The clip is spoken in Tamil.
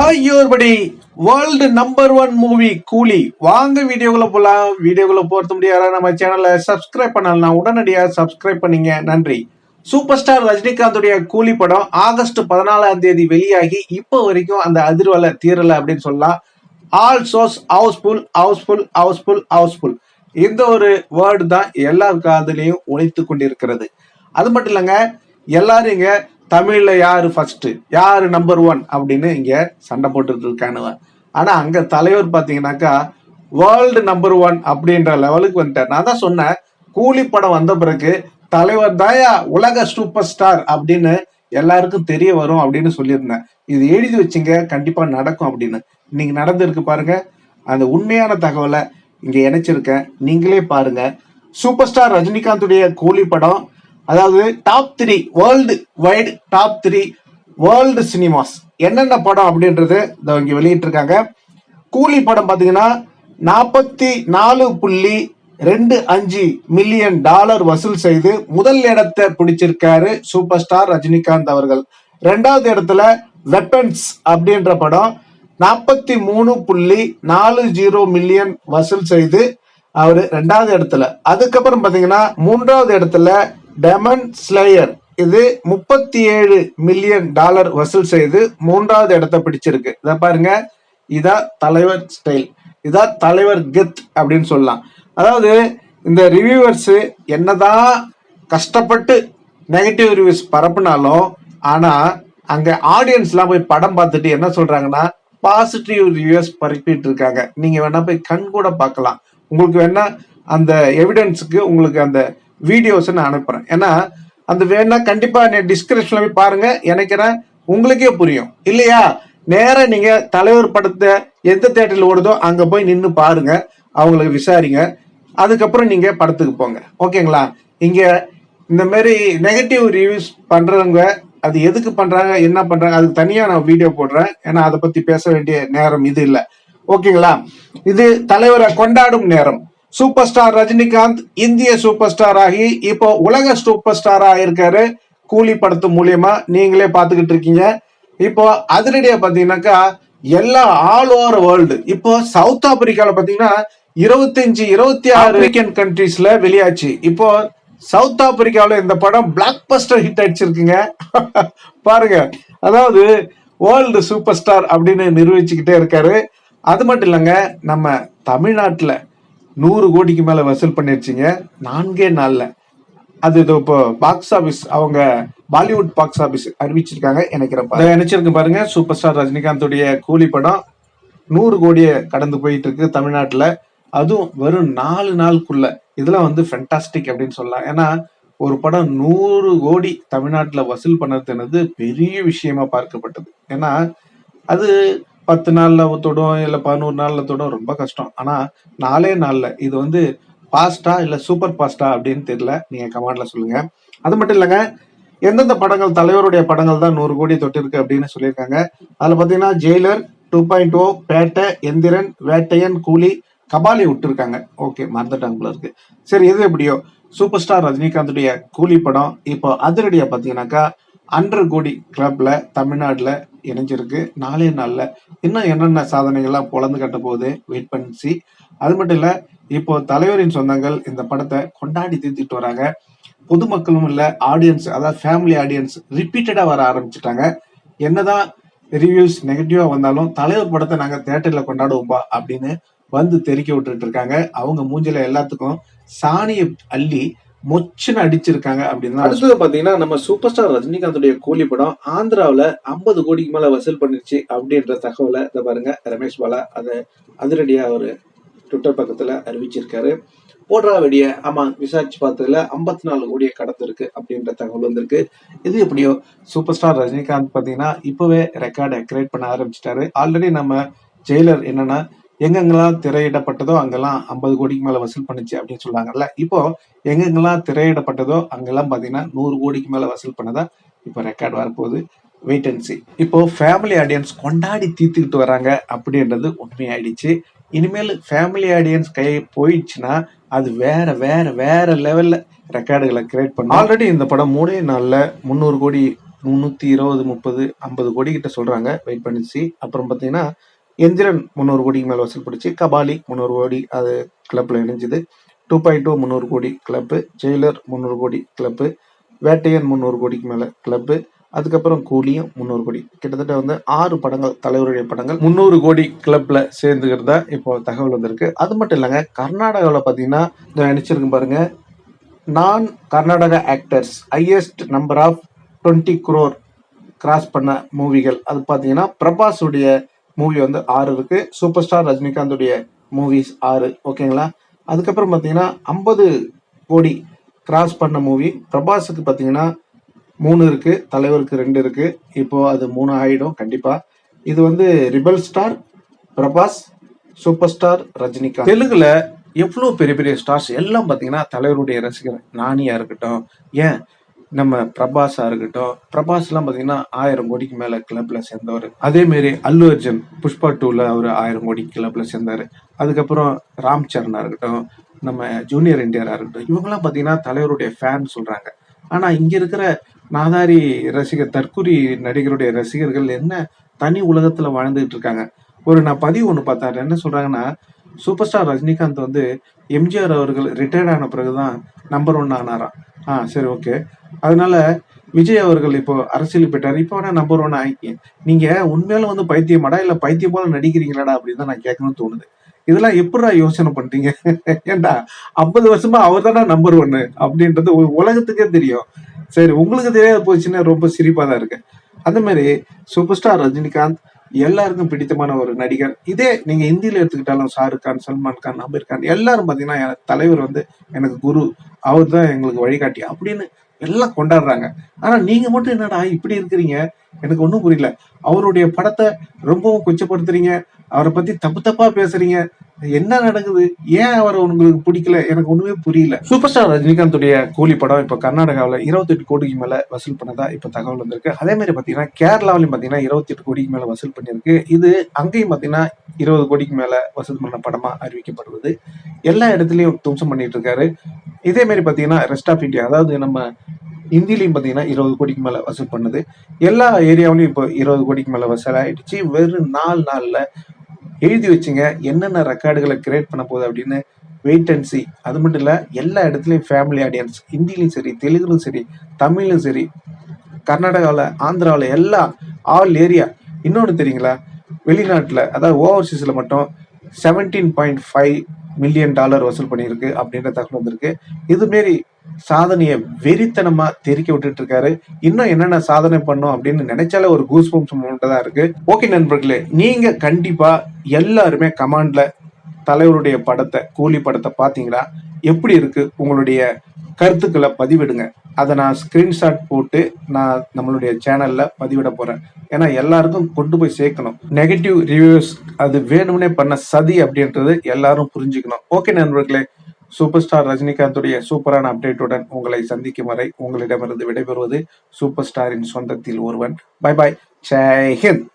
ஐயோர்படி world number one movie Coolie. வாங்க வீடியோக்குள்ள போலாம். வீடியோக்குள்ள போறது முடியாத நம்ம சேனலை சப்ஸ்கிரைப் பண்ணலாம் உடனடியாக சப்ஸ்கிரைப் பண்ணீங்க. நன்றி. சூப்பர் ஸ்டார் ரஜினிகாந்துடைய கூலி படம் ஆகஸ்ட் பதினாலாம் தேதி வெளியாகி இப்போ வரைக்கும் அந்த அதிர்வலை தீரல அப்படின்னு சொல்லலாம். All shows housefull housefull housefull housefull இந்த ஒரு வேர்டு தான் எல்லா காதலையும் ஒழித்து கொண்டிருக்கிறது. அது மட்டும் இல்லைங்க எல்லாரும் இங்கே தமிழ்ல யாரு ஃபர்ஸ்ட் யாரு நம்பர் ஒன் அப்படின்னு இங்க சண்டை போட்டுட்டு இருக்கானுவ ஆனா அங்க தலைவர் பாத்தீங்கன்னாக்கா வேர்ல்டு நம்பர் ஒன் அப்படின்ற லெவலுக்கு வந்துட்டார். நான் தான் சொன்னேன் கூலி படம் வந்த பிறகு தலைவர் தாயா உலக சூப்பர் ஸ்டார் அப்படின்னு எல்லாருக்கும் தெரிய வரும் அப்படின்னு சொல்லியிருந்தேன். இது எழுதி வச்சுங்க கண்டிப்பா நடக்கும் அப்படின்னு. இன்னைக்கு நடந்திருக்கு பாருங்க அந்த உண்மையான தகவலை இங்க இணைச்சிருக்கேன். நீங்களே பாருங்க. சூப்பர் ஸ்டார் ரஜினிகாந்துடைய கூலி படம் அதாவது top three worldwide top three world cinemas என்னென்ன படம் அப்படின்றது இதை இங்கே வெளியிட்டிருக்காங்க. கூலி படம் பார்த்தீங்கன்னா நாற்பத்தி நாலு புள்ளி ரெண்டு அஞ்சு மில்லியன் டாலர் வசூல் செய்து முதல் இடத்தை பிடிச்சிருக்காரு சூப்பர் ஸ்டார் ரஜினிகாந்த் அவர்கள். ரெண்டாவது இடத்துல வெப்பன்ஸ் அப்படின்ற படம் நாற்பத்தி மூணு புள்ளி நாலு ஜீரோ மில்லியன் வசூல் செய்து அவர் ரெண்டாவது இடத்துல. அதுக்கப்புறம் பார்த்தீங்கன்னா மூன்றாவது இடத்துல டெமன் ஸ்லேயர் இது முப்பத்தி ஏழு மில்லியன் டாலர் வசூல் செய்து மூன்றாவது இடத்தை பிடிச்சிருக்கு. இதை பாருங்க. இதா தலைவர் ஸ்டைல் இதா தலைவர் கெத் அப்படின்னு சொல்லலாம். அதாவது இந்த ரிவ்யூவர்ஸ் என்னதான் கஷ்டப்பட்டு நெகட்டிவ் ரிவ்யூஸ் பரப்புனாலும் ஆனால் அங்கே ஆடியன்ஸ்லாம் போய் படம் பார்த்துட்டு என்ன சொல்கிறாங்கன்னா பாசிட்டிவ் ரிவ்யூஸ் பரப்பிட்டு இருக்காங்க. நீங்கள் வேணால் போய் கண் கூட பார்க்கலாம். உங்களுக்கு வேணால் அந்த எவிடன்ஸுக்கு உங்களுக்கு அந்த வீடியோஸ் நான் அனுப்புறேன். ஏன்னா அந்த வேணா கண்டிப்பா டிஸ்கிரிப்ஷன்ல போய் பாருங்க. நினைக்கிறேன் உங்களுக்கே புரியும். இல்லையா? நேராக நீங்க தலைவர் படத்தை எந்த தேட்டரில் ஓடுதோ அங்க போய் நின்று பாருங்க. அவங்களுக்கு விசாரிங்க. அதுக்கப்புறம் நீங்க படத்துக்கு போங்க. ஓகேங்களா? இங்க இந்த மாதிரி நெகட்டிவ் ரிவ்யூஸ் பண்றவங்க அது எதுக்கு பண்றாங்க என்ன பண்றாங்க அதுக்கு தனியா நான் வீடியோ போடுறேன். ஏன்னா அதை பத்தி பேச வேண்டிய நேரம் இது இல்லை. ஓகேங்களா? இது தலைவரை கொண்டாடும் நேரம். சூப்பர் ஸ்டார் ரஜினிகாந்த் இந்திய சூப்பர் ஸ்டார் ஆகி இப்போ உலக சூப்பர் ஸ்டாரா இருக்காரு கூலி படத்து மூலியமா. நீங்களே பாத்துக்கிட்டு இருக்கீங்க. இப்போ அதிரடியா பாத்தீங்கன்னாக்கா எல்லா ஆல் ஓவர் வேர்ல்டு இப்போ சவுத் ஆப்பிரிக்கால பாத்தீங்கன்னா இருபத்தஞ்சு இருபத்தி ஆறு ஆப்பிரிக்கன் கண்ட்ரீஸ்ல வெளியாச்சு. இப்போ சவுத் ஆப்பிரிக்காவில் இந்த படம் பிளாக் பஸ்டர் ஹிட் அடிச்சிருக்குங்க. பாருங்க. அதாவது வேர்ல்டு சூப்பர் ஸ்டார் அப்படின்னு நிரூபிச்சுக்கிட்டே இருக்காரு. அது மட்டும் இல்லைங்க நம்ம தமிழ்நாட்டில் நூறு கோடிக்கு மேல வசூல் பண்ணிருச்சிங்க. நான்கே நாளில். அது இதோ இப்போ பாக்ஸ் ஆபீஸ் அவங்க பாலிவுட் பாக்ஸ் ஆபீஸ் அறிவிச்சிருக்காங்க. நினைக்கிறப்ப நினைச்சிருக்கு பாருங்க. சூப்பர் ஸ்டார் ரஜினிகாந்துடைய கூலி படம் நூறு கோடியை கடந்து போயிட்டு இருக்கு தமிழ்நாட்டில். அதுவும் வெறும் நாலு நாளுக்குள்ள. இதெல்லாம் வந்து ஃபென்டாஸ்டிக் அப்படின்னு சொல்லலாம். ஏன்னா ஒரு படம் நூறு கோடி தமிழ்நாட்டில் வசூல் பண்ணதுன்றது பெரிய விஷயமா பார்க்கப்பட்டது. ஏன்னா அது பத்து நாள்ல தொடும் இல்ல பதினோரு நாள்ல தொடும் ரொம்ப கஷ்டம். ஆனா நாலே நாள்ல. இது வந்து பாஸ்டா இல்ல சூப்பர் பாஸ்டா அப்படின்னு தெரியல. நீங்க கமெண்ட்ல சொல்லுங்க. அது மட்டும் இல்லைங்க எந்தெந்த படங்கள் தலைவருடைய படங்கள் தான் நூறு கோடி தொட்டிருக்கு அப்படின்னு சொல்லியிருக்காங்க. அதுல பாத்தீங்கன்னா Jailer two point O Petta Enthiran Vettaiyan Coolie Kabali விட்டுருக்காங்க. ஓகே மறந்துட்டாங்க போல இருக்கு. சரி எது எப்படியோ? சூப்பர் ஸ்டார் ரஜினிகாந்துடைய கூலி படம். இப்போ அதிரடியா பாத்தீங்கன்னாக்கா அண்டர் கோடி கிளப்ல தமிழ்நாட்டில் இணைஞ்சிருக்கு. நாளே நாளில். இன்னும் என்னென்ன சாதனைகள்லாம் பொழந்து கட்ட போகுது? வெயிட் பண்ணிச்சு அது மட்டும் இல்லை இப்போ தலைவரின் சொந்தங்கள் இந்த படத்தை கொண்டாடி தீர்த்திட்டு வராங்க. பொதுமக்களும் இல்லை ஆடியன்ஸ் அதாவது ஃபேமிலி ஆடியன்ஸ் ரிப்பீட்டடாக வர ஆரம்பிச்சிட்டாங்க. என்னதான் ரிவ்யூஸ் நெகட்டிவா வந்தாலும் தலைவர் படத்தை நாங்க தியேட்டர்ல கொண்டாடுவோம்பா அப்படின்னு வந்து தெறிக்க விட்டுட்டு இருக்காங்க. அவங்க மூஞ்சில எல்லாத்துக்கும் சாணியை அள்ளி மொச்சுன்னு அடிச்சிருக்காங்க அப்படின்னு அடுத்தது பாத்தீங்கன்னா நம்ம சூப்பர் ஸ்டார் ரஜினிகாந்துடைய கூலி படம் ஆந்திராவுல 50 கோடிக்கு மேல வசூல் பண்ணிருச்சு அப்படின்ற தகவலை இதை பாருங்க ரமேஷ் பாலா அதை அதிரடியா ஒரு ட்விட்டர் பக்கத்துல அறிவிச்சிருக்காரு. போடுறா வெடிய ஆமா விசாரிச்சு பார்த்ததுல 54 நாலு கோடியை கடந்திருக்கு அப்படின்ற தகவல் வந்திருக்கு. இது எப்படியோ சூப்பர் ஸ்டார் ரஜினிகாந்த் பாத்தீங்கன்னா இப்பவே ரெக்கார்டை கிரியேட் பண்ண ஆரம்பிச்சிட்டாரு. ஆல்ரெடி நம்ம ஜெயிலர் என்னன்னா எங்கெங்கெல்லாம் திரையிடப்பட்டதோ அங்கெல்லாம் 50 கோடிக்கு மேல வசூல் பண்ணுச்சு அப்படின்னு சொல்லுவாங்கல்ல இப்போ எங்கெங்கெல்லாம் திரையிடப்பட்டதோ அங்கெல்லாம் பாத்தீங்கன்னா நூறு கோடிக்கு மேல வசூல் பண்ணதா இப்போ ரெக்கார்ட் வரப்போகுது. வெயிட் அண்ட் சி இப்போ ஃபேமிலி ஆடியன்ஸ் கொண்டாடி தீர்த்துக்கிட்டு வராங்க அப்படின்றது உண்மையாயிடுச்சு. இனிமேல் ஃபேமிலி ஆடியன்ஸ் கை போயிடுச்சுன்னா அது வேற வேற வேற லெவல்ல ரெக்கார்டுகளை கிரியேட் பண்ணும். ஆல்ரெடி இந்த படம் மூணே நாளில் முந்நூறு கோடி முந்நூற்றி இருபது முப்பது ஐம்பது கோடி கிட்ட சொல்கிறாங்க வெயிட் பண்ணிச்சு அப்புறம் பார்த்தீங்கன்னா எந்திரன் முந்நூறு கோடிக்கு மேலே வசூல் பிடிச்சி கபாலி முந்நூறு கோடி அது கிளப்பில் இணைஞ்சுது. டூ பாயிண்ட் டூ முந்நூறு கோடி கிளப்பு ஜெயிலர் முந்நூறு கோடி கிளப்பு வேட்டையன் முந்நூறு கோடிக்கு மேலே கிளப்பு அதுக்கப்புறம் கூலியும் முந்நூறு கோடி. கிட்டத்தட்ட வந்து ஆறு படங்கள் தலைவருடைய படங்கள் முந்நூறு கோடி கிளப்ல சேர்ந்துக்கிறதா இப்போ தகவல் வந்திருக்கு. அது மட்டும் இல்லைங்க கர்நாடகாவில் பார்த்தீங்கன்னா இந்த நினைச்சிருக்கு பாருங்க நான் Karnataka actors highest number of twenty crore gross பண்ண மூவிகள் அது பார்த்தீங்கன்னா பிரபாஸுடைய மூவி வந்து ஆறு இருக்கு. சூப்பர் ஸ்டார் ரஜினிகாந்துடைய மூவிஸ் ஆறு ஓகேங்களா அதுக்கப்புறம் பார்த்தீங்கன்னா ஐம்பது கோடி கிராஸ் பண்ண மூவி பிரபாஸுக்கு பார்த்தீங்கன்னா மூணு இருக்கு. தலைவருக்கு ரெண்டு இருக்கு. இப்போ அது மூணு ஆயிடும் கண்டிப்பா. இது வந்து rebel star Prabhas super star Rajinikanth. தெலுங்குல எவ்வளோ பெரிய பெரிய ஸ்டார்ஸ் எல்லாம் பார்த்தீங்கன்னா தலைவருடைய ரசிகர் நானியா இருக்கட்டும். ஏன்? நம்ம பிரபாஸா இருக்கட்டும் பிரபாஸ்லாம் பார்த்தீங்கன்னா ஆயிரம் கோடிக்கு மேல கிளப்ல சேர்ந்தவர். அதே மாரி அல்லு அர்ஜுன் புஷ்பா டூல அவர் ஆயிரம் கோடி கிளப்ல சேர்ந்தாரு. அதுக்கப்புறம் ராம் சரணா இருக்கட்டும் நம்ம ஜூனியர் என்டிஆரா இருக்கட்டும் இவங்கெல்லாம் பார்த்தீங்கன்னா தலைவருடைய ஃபேன் சொல்றாங்க. ஆனா இங்க இருக்கிற நாதாரி ரசிகர் தற்குறி நடிகருடைய ரசிகர்கள் என்ன தனி உலகத்துல வாழ்ந்துகிட்டு இருக்காங்க. ஒரு நான் பதிவு ஒன்று பார்த்தேன் என்ன சொல்றாங்கன்னா சூப்பர் ஸ்டார் ரஜினிகாந்த் வந்து எம்ஜிஆர் அவர்கள் ரிட்டையர்ட் ஆன பிறகுதான் நம்பர் ஒன் ஆனாராம். ஆ சரி ஓகே அதனால விஜய் அவர்கள் இப்போ அரசியல் போயிட்டாரு. இப்போ வேணா நம்பர் ஒன் ஆகிக்க நீங்க உண்மையில வந்து பைத்தியமாடா? இல்ல பைத்தியம் போல நடிக்கிறீங்களாடா அப்படின்னு தான் நான் கேட்கணும்னு தோணுது. இதெல்லாம் எப்படா யோசனை பண்றீங்க? ஏண்டா ஐம்பது வருஷமா அவர் தானே நம்பர் ஒன்னு அப்படின்றது உ- உலகத்துக்கே தெரியும். சரி உங்களுக்கு தெரியாத போச்சுன்னா ரொம்ப சிரிப்பா தான் இருக்கு. அந்த மாதிரி சூப்பர் ஸ்டார் ரஜினிகாந்த் எல்லாருக்கும் பிடித்தமான ஒரு நடிகர். இதே நீங்க ஹிந்தியில எடுத்துக்கிட்டாலும் ஷாருக் கான் சல்மான் கான் அமீர் கான் எல்லாரும் பாத்தீங்கன்னா என் தலைவர் வந்து எனக்கு குரு. அவர் தான் எங்களுக்கு வழிகாட்டி அப்படின்னு எல்லாம் கொண்டாடுறாங்க. ஆனா நீங்க மட்டும் என்னடா இப்படி இருக்கிறீங்க? எனக்கு ஒன்றும் புரியல. அவருடைய படத்தை ரொம்பவும் கொச்சப்படுத்துறீங்க. அவரை பத்தி தப்பு தப்பா பேசுறீங்க. என்ன நடக்குது? ஏன் அவரை உங்களுக்கு பிடிக்கல? எனக்கு ஒண்ணுமே புரியல. சூப்பர் ஸ்டார் ரஜினிகாந்துடைய கூலி படம் இப்ப கர்நாடகாவில் இருபத்தி எட்டு கோடிக்கு மேல வசூல் பண்ணதா இப்ப தகவல் வந்திருக்கு. அதே மாதிரி பாத்தீங்கன்னா கேரளாவிலும் பாத்தீங்கன்னா 28 கோடிக்கு மேல வசூல் பண்ணிருக்கு இது அங்கேயும் பாத்தீங்கன்னா இருபது கோடிக்கு மேல வசூல் பண்ண படமா அறிவிக்கப்படுவது. எல்லா இடத்துலயும் தும்சம் பண்ணிட்டு இருக்காரு. இதே மாதிரி பாத்தீங்கன்னா ரெஸ்ட் ஆஃப் இந்தியா அதாவது நம்ம இந்தியிலையும் பார்த்தீங்கன்னா இருபது கோடிக்கு மேலே வசூல் பண்ணுது. எல்லா ஏரியாவிலையும் இப்போ இருபது கோடிக்கு மேலே வசூல் ஆயிடுச்சு. வெறும் நாலு நாளில் எழுதி வச்சுங்க என்னென்ன ரெக்கார்டுகளை கிரியேட் பண்ண போகுது அப்படின்னு வெயிட் அண்ட் சி அது மட்டும் இல்லை எல்லா இடத்துலையும் ஃபேமிலி ஆடியன்ஸ் ஹிந்திலையும் சரி தெலுங்குலையும் சரி தமிழும் சரி கர்நாடகாவில் ஆந்திராவில் எல்லா ஆல் ஏரியா இன்னொன்று தெரியுங்களா? வெளிநாட்டில் அதாவது ஓவர்சீஸில் மட்டும் seventeen point five million dollar வசூல் பண்ணியிருக்கு அப்படின்ற தகவல் வந்திருக்கு. இதுமாரி சாதனையை வெறித்தனமா தெரிக்க விட்டுட்டு இருக்காரு இன்னும் என்னென்ன சாதனை பண்ணும் அப்படின்னு நினைச்சாலே ஒரு கூஸ் பம்ப்ஸ் தான் இருக்கு. ஓகே நண்பர்களே நீங்க கண்டிப்பா எல்லாருமே கமாண்ட்ல தலைவருடைய படத்தை கூலி படத்தை பாத்தீங்களா எப்படி இருக்கு? உங்களுடைய கருத்துக்களை பதிவிடுங்க. அதை நான் ஸ்கிரீன்ஷாட் போட்டு நான் நம்மளுடைய சேனல்ல பதிவிட போறேன். ஏன்னா எல்லாருக்கும் கொண்டு போய் சேர்க்கணும். நெகட்டிவ் ரிவ்யூஸ் அது வேணும்னே பண்ண சதி அப்படின்றது எல்லாரும் புரிஞ்சுக்கணும். ஓகே நண்பர்களே சூப்பர் ஸ்டார் ரஜினிகாந்துடைய சூப்பரான அப்டேட்டுடன் உங்களை சந்திக்கும் வரை உங்களிடமிருந்து விடைபெறுவது சூப்பர் ஸ்டாரின் சொந்தத்தில் ஒருவன். Bye bye Jai Hind.